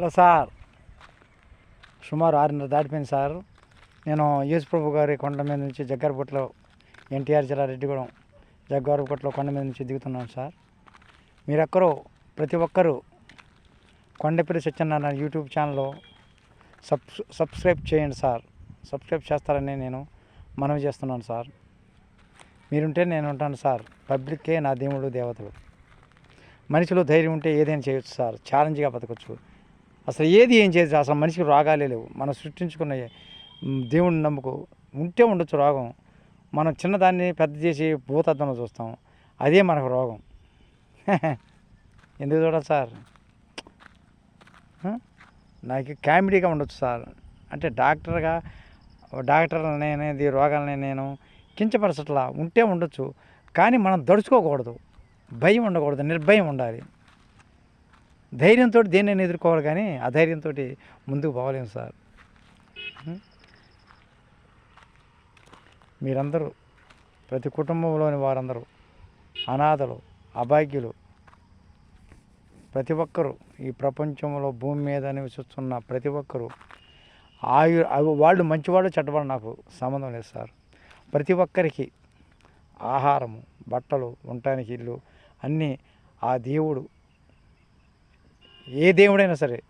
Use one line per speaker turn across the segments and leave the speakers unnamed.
Hello sir. సుమారు ఆరున్నర దాటిపోయింది సార్. నేను యేసు ప్రభు గారి కొండ మీద నుంచి జగ్గారపుట్లో ఎన్టీఆర్ జిల్లా రెడ్డిగూడెం జగ్గారపుట్లో కొండ మీద నుంచి దిగుతున్నాను సార్. మీరెక్కరూ ప్రతి ఒక్కరూ కొండపల్లి సత్యనారాయణ యూట్యూబ్ ఛానల్లో సబ్ సబ్స్క్రైబ్ చేయండి సార్. సబ్స్క్రైబ్ చేస్తారని నేను మనవి చేస్తున్నాను సార్. మీరుంటే నేను ఉంటాను సార్. పబ్లిక్కే నా దేవుడు దేవతలు. మనిషిలో ధైర్యం ఉంటే ఏదైనా చేయొచ్చు సార్. ఛాలెంజ్గా బతకొచ్చు. అసలు ఏది ఏం చేసి అసలు మనిషికి రోగాలే లేవు. మనం సృష్టించుకున్న దేవుడిని నమ్ముకు ఉంటే ఉండొచ్చు రోగం. మనం చిన్నదాన్ని పెద్ద చేసి భూతద్దంలో చూస్తాం. అదే మనకు రోగం. ఎందుకు చూడాలి సార్? నాకు కామెడీగా ఉండొచ్చు సార్. అంటే డాక్టర్గా డాక్టర్ అనేది రోగాలని నేను కించపరచట్లా. ఉంటే ఉండొచ్చు. కానీ మనం దడుచుకోకూడదు. భయం ఉండకూడదు. నిర్భయం ఉండాలి. ధైర్యంతో దేనిని ఎదుర్కోవాలి కానీ అధైర్యంతో ముందుకు పోవలేము సార్. మీరందరూ ప్రతి కుటుంబంలోని వారందరూ అనాథలు అభాగ్యులు ప్రతి ఒక్కరూ ఈ ప్రపంచంలో భూమి మీద నివసిస్తున్న ప్రతి ఒక్కరూ ఆయు వాళ్ళు మంచివాళ్ళు చెడ్డవాళ్ళు నాకు సంబంధం లేదు సార్. ప్రతి ఒక్కరికి ఆహారము బట్టలు ఉండటానికి ఇల్లు అన్నీ ఆ దేవుడు ఏ దేవుడైనా సరే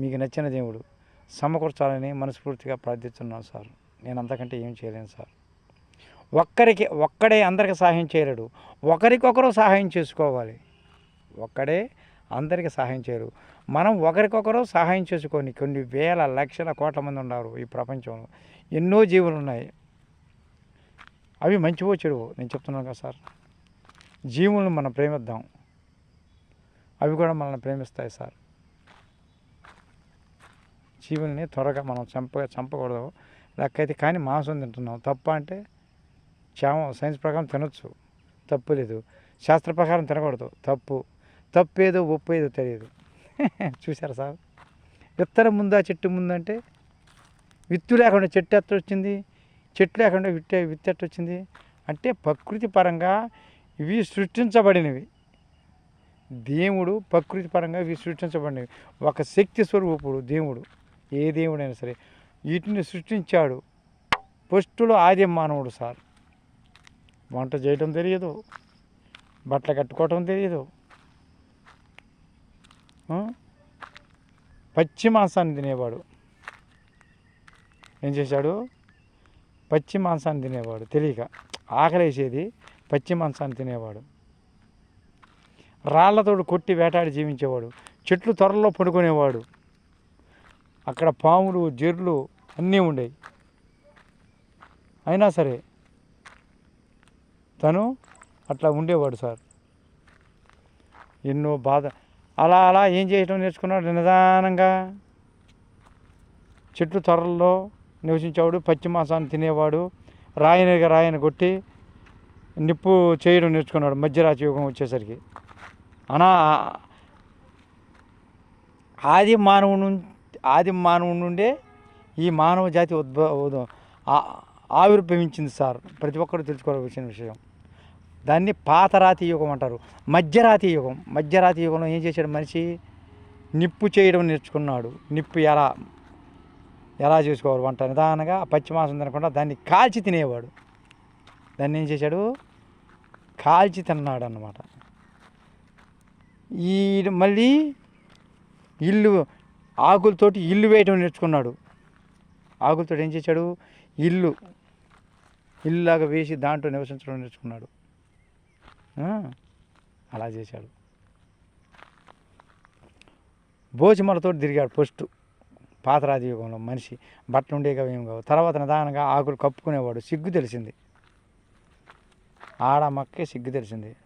మీకు నచ్చిన దేవుడు సమకూర్చాలని మనస్ఫూర్తిగా ప్రార్థిస్తున్నాను సార్. నేను అంతకంటే ఏం చేయలేను సార్. ఒక్కరికి ఒక్కడే అందరికి సహాయం చేయలేడు. ఒకరికొకరు సహాయం చేసుకోవాలి. ఒక్కడే అందరికి సహాయం చేయరు. మనం ఒకరికొకరు సహాయం చేసుకొని కొన్ని వేల లక్షల కోట్ల మంది ఉన్నారు ఈ ప్రపంచంలో. ఎన్నో జీవులు ఉన్నాయి. అవి మంచివో చెడువో నేను చెప్తున్నాను కదా సార్. జీవులను మనం ప్రేమిద్దాం. అవి కూడా మనల్ని ప్రేమిస్తాయి సార్. జీవుల్ని త్వరగా మనం చంప చంపకూడదు. లెక్కైతే కానీ మాంసం తింటున్నాం. తప్ప అంటే క్షేమం సైన్స్ ప్రకారం తినొచ్చు. తప్పు లేదు. శాస్త్ర ప్రకారం తినకూడదు. తప్పు. తప్పు ఏదో ఒప్పు ఏదో తెలియదు. చూసారా సార్? విత్తనం ముందా చెట్టు ముందంటే విత్తు లేకుండా చెట్టు ఎట్ట వచ్చింది? చెట్టు లేకుండా విత్తే విత్తు వచ్చింది? అంటే ప్రకృతి పరంగా ఇవి సృష్టించబడినవి. దేవుడు ప్రకృతి పరంగా ఇవి సృష్టించబడినవి. ఒక శక్తి స్వరూపుడు దేవుడు ఏ దేవుడైనా సరే వీటిని సృష్టించాడు. ఫస్ట్లో ఆది మానవుడు సార్. వంట చేయడం తెలియదు బట్టలు కట్టుకోవటం తెలియదు. పచ్చి మాంసాన్ని తినేవాడు. ఏం చేశాడు? పచ్చి మాంసాన్ని తినేవాడు. తెలియక ఆకలేసేది పచ్చి మాంసాన్ని తినేవాడు. రాళ్ళతోడు కొట్టి వేటాడి జీవించేవాడు. చెట్లు త్వరలో పడుకునేవాడు. అక్కడ పాములు జెర్లు అన్నీ ఉండేవి అయినా సరే తను అట్లా ఉండేవాడు సార్. ఎన్నో బాధ. అలా అలా ఏం చేయటం నేర్చుకున్నాడు? నిదానంగా చెట్లు త్వరల్లో నివసించేవాడు పచ్చి మాంసాన్ని తినేవాడు రాయనిగా రాయని కొట్టి నిప్పు చేయడం నేర్చుకున్నాడు. మధ్యరాత్రి యుగం వచ్చేసరికి. అనా ఆది మానవుడు ఆది మానవుడి నుండే ఈ మానవ జాతి ఉద్భవ ఆవిర్భవించింది సార్. ప్రతి ఒక్కరు తెలుసుకోవాల్సిన విషయం. దాన్ని పాతరాతి యుగం అంటారు. మధ్యరాతి యుగం. మధ్యరాతి యుగంలో ఏం చేశాడు మనిషి? నిప్పు చేయడం నేర్చుకున్నాడు. నిప్పు ఎలా ఎలా చేసుకోవాలి వంట? నిదానంగా పచ్చిమాసం తినకుండా దాన్ని కాల్చి తినేవాడు. దాన్ని ఏం చేశాడు? కాల్చి తిన్నాడు అన్నమాట ఈ మళ్ళీ ఇల్లు ఆకులతోటి ఇల్లు వేయటం నేర్చుకున్నాడు. ఆకులతో ఏం చేశాడు? ఇల్లు. ఇల్లులాగా వేసి దాంట్లో నివసించడం నేర్చుకున్నాడు. అలా చేశాడు. భోజమలతో తిరిగాడు ఫస్ట్. పాతరాజు యుగంలో మనిషి. బట్టలు ఉండేగా ఏం కావు. తర్వాత నిదానంగా ఆకులు కప్పుకునేవాడు. సిగ్గు తెలిసింది. ఆడ మక్కే సిగ్గు తెలిసింది.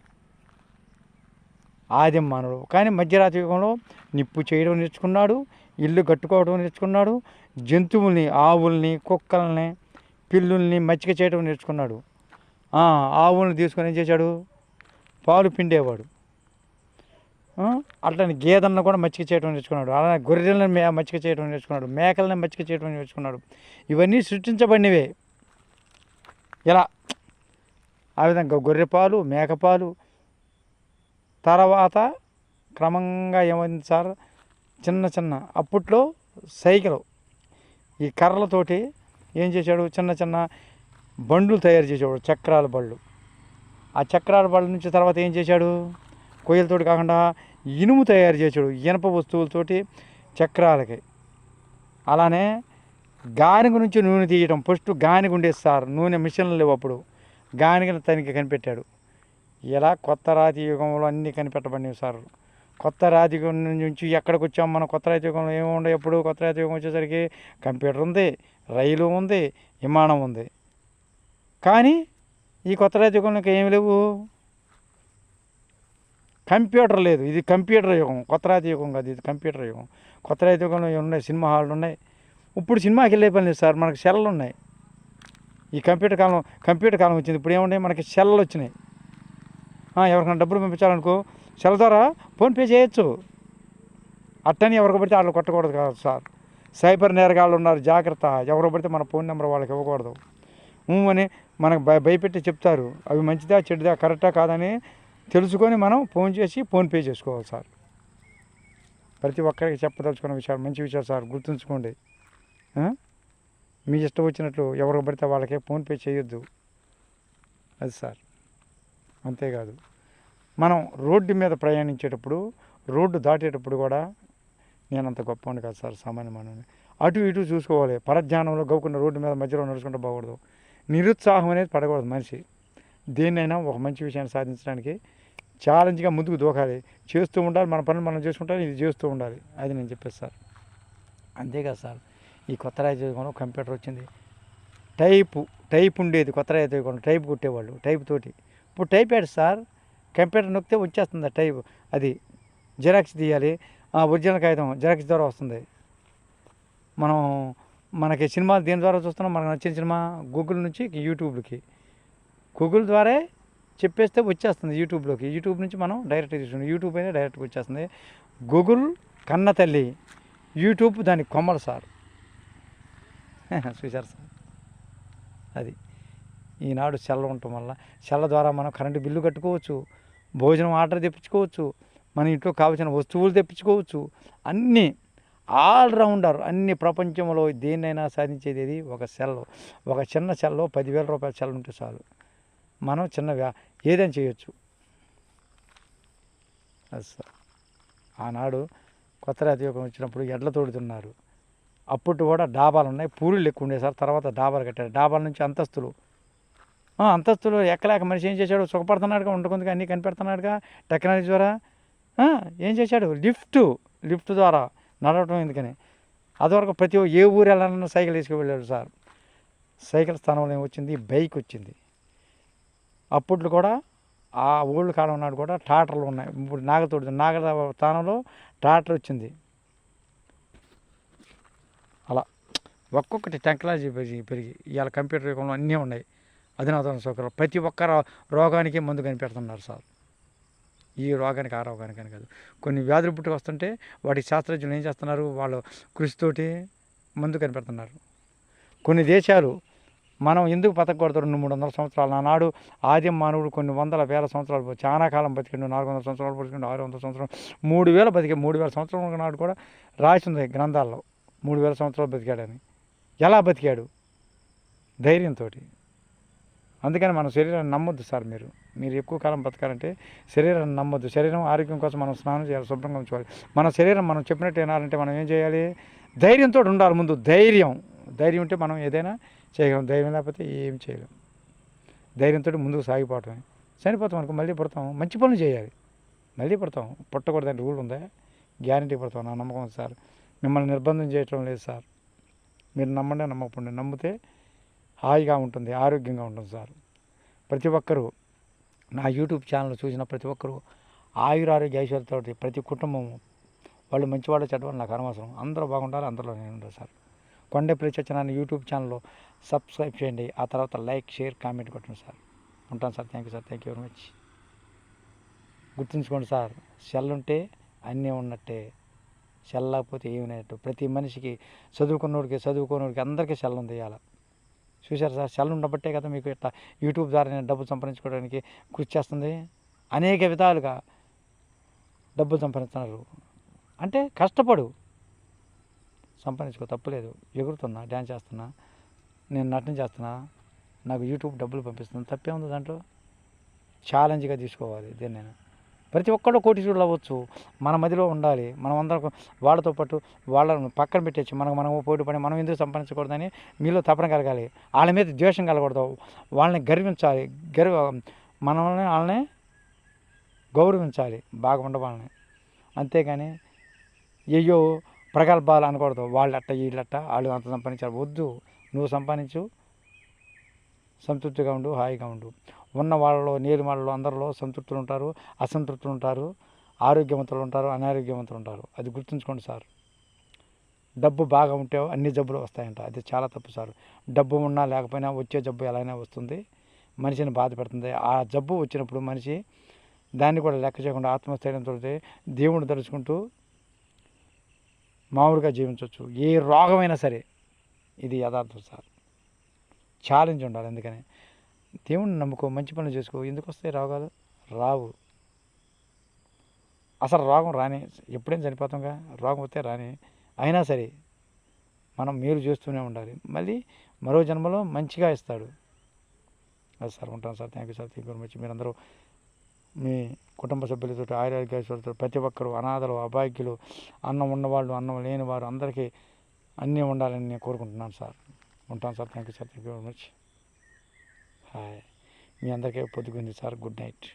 ఆది మానవుడు కానీ మధ్యరాత్రి యుగంలో నిప్పు చేయడం నేర్చుకున్నాడు ఇల్లు కట్టుకోవడం నేర్చుకున్నాడు జంతువుల్ని ఆవుల్ని కుక్కల్ని పిల్లుల్ని మచ్చిక చేయడం నేర్చుకున్నాడు. ఆవుల్ని తీసుకొని ఏం చేశాడు? పాలు పిండేవాడు. అట్లని అట్లనే గేదెలను కూడా మచ్చిక చేయడం నేర్చుకున్నాడు. అలానే గొర్రెలను మే మచ్చిక చేయడం నేర్చుకున్నాడు. మేకలను మచ్చిక చేయడం నేర్చుకున్నాడు. ఇవన్నీ సృష్టించబడినవే. ఇలా ఆ విధంగా గొర్రెపాలు మేకపాలు తర్వాత క్రమంగా ఏమైంది సార్? చిన్న చిన్న అప్పట్లో సైకిల్ ఈ కర్రలతోటి ఏం చేశాడు? చిన్న చిన్న బండ్లు తయారు చేసేవాడు చక్రాల బళ్ళు ఆ చక్రాల బళ్ళ నుంచి తర్వాత ఏం చేశాడు? కొయ్యలతోటి కాకుండా ఇనుము తయారు చేశాడు ఇనప వస్తువులతోటి చక్రాలకి. అలానే గానిగ నుంచి నూనె తీయటం ఫస్ట్ గానిగ ఉండేది సార్. నూనె మిషన్లు లేవు అప్పుడు. గానిగను తనకి కనిపెట్టాడు. ఇలా కొత్త రాతి యుగంలో అన్నీ కనిపెట్టబడినవి సార్? కొత్త రాజయుగం నుంచి ఎక్కడికి వచ్చాం మనం? కొత్త రాజయుగంలో యుగంలో ఎప్పుడు. కొత్త రాజయుగం వచ్చేసరికి కంప్యూటర్ ఉంది రైలు ఉంది విమానం ఉంది. కానీ ఈ కొత్త రాజయుగంలో ఏమి లేవు. కంప్యూటర్ లేదు. ఇది కంప్యూటర్ యుగం. కొత్త రాతి యుగం కాదు ఇది కంప్యూటర్ యుగం. కొత్త రాజయుగంలో ఉన్నాయి? సినిమా హాళ్ళు ఉన్నాయి. ఇప్పుడు సినిమాకి వెళ్ళే పని లేదు సార్. మనకి సెల్లు ఉన్నాయి. ఈ కంప్యూటర్ కాలం కంప్యూటర్ కాలం వచ్చింది. ఇప్పుడు ఏమున్నాయి? మనకి సెల్లు వచ్చినాయి. ఎవరికైనా డబ్బులు పంపించాలనుకో సెల్ ద్వారా ఫోన్పే చేయొచ్చు. అట్టని ఎవరికి పడితే వాళ్ళు కొట్టకూడదు కాదు సార్. సైబర్ నేరగాళ్ళు ఉన్నారు జాగ్రత్త. ఎవరు పడితే మన ఫోన్ నెంబర్ వాళ్ళకి ఇవ్వకూడదు. అని మనకు భయ భయపెట్టి చెప్తారు. అవి మంచిదా చెడుదా కరెక్టా కాదని తెలుసుకొని మనం ఫోన్ చేసి ఫోన్పే చేసుకోవాలి సార్. ప్రతి ఒక్కరికి చెప్పదలుచుకున్న విషయాలు మంచి విషయాలు సార్ గుర్తుంచుకోండి. మీ ఇష్టం వచ్చినట్లు ఎవరికి పడితే వాళ్ళకే ఫోన్పే చేయొద్దు. అది సార్. అంతేకాదు. మనం రోడ్డు మీద ప్రయాణించేటప్పుడు రోడ్డు దాటేటప్పుడు కూడా నేను అంత గొప్పవాడిని కాదు సార్ సామాన్య అటు ఇటు చూసుకోవాలి. పరధ్యానంలో గవ్వుకున్న రోడ్డు మీద మధ్యలో నడుచుకుంటే బాగూడదు నిరుత్సాహం అనేది పడకూడదు మనిషి. దేన్నైనా ఒక మంచి విషయాన్ని సాధించడానికి ఛాలెంజ్గా ముందుకు దూకాలి. చేస్తూ ఉండాలి. మన పనులు మనం చేసుకుంటాం. ఇది చేస్తూ ఉండాలి. అది నేను చెప్పేది సార్. అంతేకాదు సార్ ఈ కొత్త రాజ్యంలో కంప్యూటర్ వచ్చింది. టైపు టైప్ ఉండేది కొత్త రాజ్యంలో టైప్ కొట్టేవాళ్ళు. టైప్ తోటి. ఇప్పుడు టైప్ యాడ్ సార్ కంప్యూటర్ నొక్కితే వచ్చేస్తుంది టైప్. అది జిరాక్స్ తీయాలి. ఒరిజినల్ కాగితం జిరాక్స్ ద్వారా వస్తుంది. మనం మనకి సినిమాలు దీని ద్వారా చూస్తున్నాం? మనకు నచ్చిన సినిమా గూగుల్ నుంచి యూట్యూబ్కి. గూగుల్ ద్వారా చెప్పేస్తే వచ్చేస్తుంది యూట్యూబ్లోకి. యూట్యూబ్ నుంచి మనం డైరెక్ట్ చూస్తున్నాం యూట్యూబ్ అయినా డైరెక్ట్గా వచ్చేస్తుంది. గూగుల్ కన్న తల్లి యూట్యూబ్ దాని కొమ్మలు సార్. చూశారు సార్? అది. ఈనాడు సెల్ ఉండటం వల్ల సెల్ ద్వారా మనం కరెంటు బిల్లు కట్టుకోవచ్చు భోజనం ఆర్డర్ తెప్పించుకోవచ్చు మన ఇంట్లో కావాల్సిన వస్తువులు తెప్పించుకోవచ్చు. అన్నీ ఆల్రౌండర్ అన్ని ప్రపంచంలో దేన్నైనా సాధించేది ఏది? ఒక సెల్. ఒక చిన్న సెల్లో పదివేల రూపాయల సెల్ ఉంటే చాలు. మనం చిన్న వ్యా ఏదైనా చేయొచ్చు. సార్ ఆనాడు కొత్త రాతియోగం వచ్చినప్పుడు ఎడ్ల తోడుతున్నారు. అప్పుడు కూడా డాబాలు ఉన్నాయి పూరీలు ఎక్కువ ఉండేసారి. తర్వాత డాబాలు కట్టారు. డాబాల నుంచి అంతస్తులు. అంతస్తులు ఎక్కలేక మనిషి ఏం చేశాడు? సుఖపడుతున్నాడుగా ఉండకుందిగా అన్నీ కనిపెడుతున్నాడుగా టెక్నాలజీ ద్వారా? ఏం చేశాడు? లిఫ్ట్ లిఫ్ట్ ద్వారా నడవటం ఎందుకని? అదివరకు ప్రతి ఏ ఊరు వెళ్ళాలన్నా సైకిల్ తీసుకువెళ్ళాడు సార్. సైకిల్ స్థానంలో ఏమొచ్చింది బైక్ వచ్చింది. అప్పట్లో కూడా ఆ ఓల్డ్ కాలం నాడు కూడా టాటర్లు ఉన్నాయి. ఇప్పుడు నాగతోడు నాగ స్థానంలో టాటర్ వచ్చింది. అలా ఒక్కొక్కటి టెక్నాలజీ పెరిగి పెరిగి ఇవాళ కంప్యూటర్ యుగంలో అన్నీ ఉన్నాయి. అధునాతన సౌకర్యాలు. ప్రతి ఒక్క రోగానికి మందు కనిపెడుతున్నారు సార్. ఈ రోగానికి ఆ రోగానికి అని కాదు. కొన్ని వ్యాధులు పుట్టుకు వస్తుంటే వాటి శాస్త్రజ్ఞులు ఏం చేస్తున్నారు? వాళ్ళు కృషితోటి మందు కనిపెడుతున్నారు. కొన్ని దేశాలు మనం ఎందుకు బతకూడదు రెండు మూడు వందల సంవత్సరాలు నానాడు ఆద్యం మానవుడు కొన్ని వందల వేల సంవత్సరాలు చాలా కాలం బతికిండు నాలుగు వందల సంవత్సరాలు బతికిండు ఆరు వందల సంవత్సరాలు మూడు వేల బతికే మూడు వేల సంవత్సరాల నాడు కూడా రాసింది గ్రంథాల్లో. మూడు వేల సంవత్సరాలు బతికాడని. ఎలా బతికాడు? ధైర్యంతో అందుకని మన శరీరాన్ని నమ్మొద్దు సార్ మీరు. మీరు ఎక్కువ కాలం బతకాలంటే శరీరాన్ని నమ్మొద్దు. శరీరం ఆరోగ్యం కోసం మనం స్నానం చేయాలి శుభ్రంగా ఉంచుకోవాలి. మన శరీరం మనం చెప్పినట్టు వినాలంటే మనం ఏం చేయాలి? ధైర్యంతో ఉండాలి ముందు. ధైర్యం. ధైర్యం ఉంటే మనం ఏదైనా చేయగలం. ధైర్యం లేకపోతే ఏం చేయలేం. ధైర్యంతో ముందుకు సాగిపోవటమే. చనిపోతాం అనుకో మళ్ళీ పుడతాం. మంచి పనులు చేయాలి. మళ్ళీ పుడతాం. పుట్టకూడదని రూల్ ఉందా? గ్యారంటీ పడతాం. నా నమ్మకం సార్. మిమ్మల్ని నిర్బంధం చేయటం లేదు సార్. మీరు నమ్మండి నమ్మకపోండి. నమ్మితే హాయిగా ఉంటుంది ఆరోగ్యంగా ఉంటుంది సార్. ప్రతి ఒక్కరూ నా యూట్యూబ్ ఛానల్ చూసిన ప్రతి ఒక్కరూ ఆయురారోగ్య ఐశ్వర్యతోటి ప్రతి కుటుంబము వాళ్ళు మంచివాళ్ళు చెడ్డవాళ్ళు నాకు అనవసరం. అందరూ బాగుండాలి అందరిలో నేను ఉండదు సార్. కొండపల్లి చచ్చిన యూట్యూబ్ ఛానల్లో సబ్స్క్రైబ్ చేయండి ఆ తర్వాత లైక్ షేర్ కామెంట్ కొట్టండి సార్. ఉంటాను sir. Thank you sir. Thank you very much. గుర్తుంచుకోండి సార్ సెల్ ఉంటే అన్నీ ఉన్నట్టే. సెల్ లేకపోతే ఏమి ప్రతి మనిషికి చదువుకున్నోడికి చదువుకున్నోడికి అందరికీ సెల్ ఉంది ఇవాళ. చూశారు సార్ సెల్ ఉండబట్టే కదా మీకు ఇట్లా యూట్యూబ్ ద్వారా నేను డబ్బు సంపాదించుకోవడానికి కృషి చేస్తుంది. అనేక విధాలుగా డబ్బు సంపాదిస్తున్నారు. అంటే కష్టపడు. సంపాదించుకో తప్పులేదు. ఎగురుతున్నా డ్యాన్స్ చేస్తున్నా నేను నటన చేస్తున్నా నాకు యూట్యూబ్ డబ్బులు పంపిస్తుంది తప్పే ఉంది దాంట్లో. ఛాలెంజ్గా తీసుకోవాలి దీన్ని నేను. ప్రతి ఒక్కళ్ళు కోటీశ్వరులు అవ్వచ్చు. మన మదిలో ఉండాలి. మనం అందరం వాళ్ళతో పాటు వాళ్ళని పక్కన పెట్టేసి మనకు మనం పోటీ పడి మనం ఎందుకు సంపాదించకూడదని మీలో తపన కలగాలి. వాళ్ళ మీద ద్వేషం కలగకూడదు. వాళ్ళని గర్వించాలి. గర్వ మనల్ని వాళ్ళని గౌరవించాలి. బాగా ఉండవాళ్ళని అంతేగాని అయ్యో ప్రగల్భాలు అనకూడదు. వాళ్ళట్ట వీళ్ళట్ట వాళ్ళు అంత సంపాదించారు. వద్దు. నువ్వు సంపాదించు. సంతృప్తిగా ఉండు హాయిగా ఉండు. ఉన్న వాళ్ళలో నీరు వాళ్ళలో అందరిలో సంతృప్తులు ఉంటారు అసంతృప్తులు ఉంటారు ఆరోగ్యవంతులు ఉంటారు అనారోగ్యవంతులు ఉంటారు. అది గుర్తుంచుకోండి సార్. డబ్బు బాగా ఉంటే అన్ని జబ్బులు వస్తాయంట. అది చాలా తప్పు సార్. డబ్బు ఉన్నా లేకపోయినా వచ్చే జబ్బు ఎలాగైనా వస్తుంది. మనిషిని బాధ పెడుతుంది. ఆ జబ్బు వచ్చినప్పుడు మనిషి దాన్ని కూడా లెక్క చేయకుండా ఆత్మస్థైర్యంతో దేవుడిని తలుచుకుంటూ మామూలుగా జీవించవచ్చు ఏ రోగమైనా సరే ఇది యథార్థం సార్. ఛాలెంజ్ ఉండాలి అందుకని దేవుణ్ణి నమ్ముకో మంచి పనులు చేసుకో. ఎందుకు వస్తాయి రోగాలు? రావు. అసలు రోగం రాని ఎప్పుడైనా చనిపోతాంగా రోగం వస్తే రాని అయినా సరే మనం మేలు చేస్తూనే ఉండాలి. మళ్ళీ మరో జన్మలో మంచిగా ఇస్తాడు. అది సార్ ఉంటాను sir. Thank you sir. Thank you much మీరందరూ మీ కుటుంబ సభ్యులతో ఆరోగ్యశ్వరులతో ప్రతి ఒక్కరు అనాథలు అభాగ్యులు అన్నం ఉన్నవాళ్ళు అన్నం లేని వారు అందరికీ అన్నీ ఉండాలని నేను కోరుకుంటున్నాను సార్. ఉంటాను sir. Thank you sir thank you very much hi మీ అందరికీ పొద్దుకుంది సార్. Good night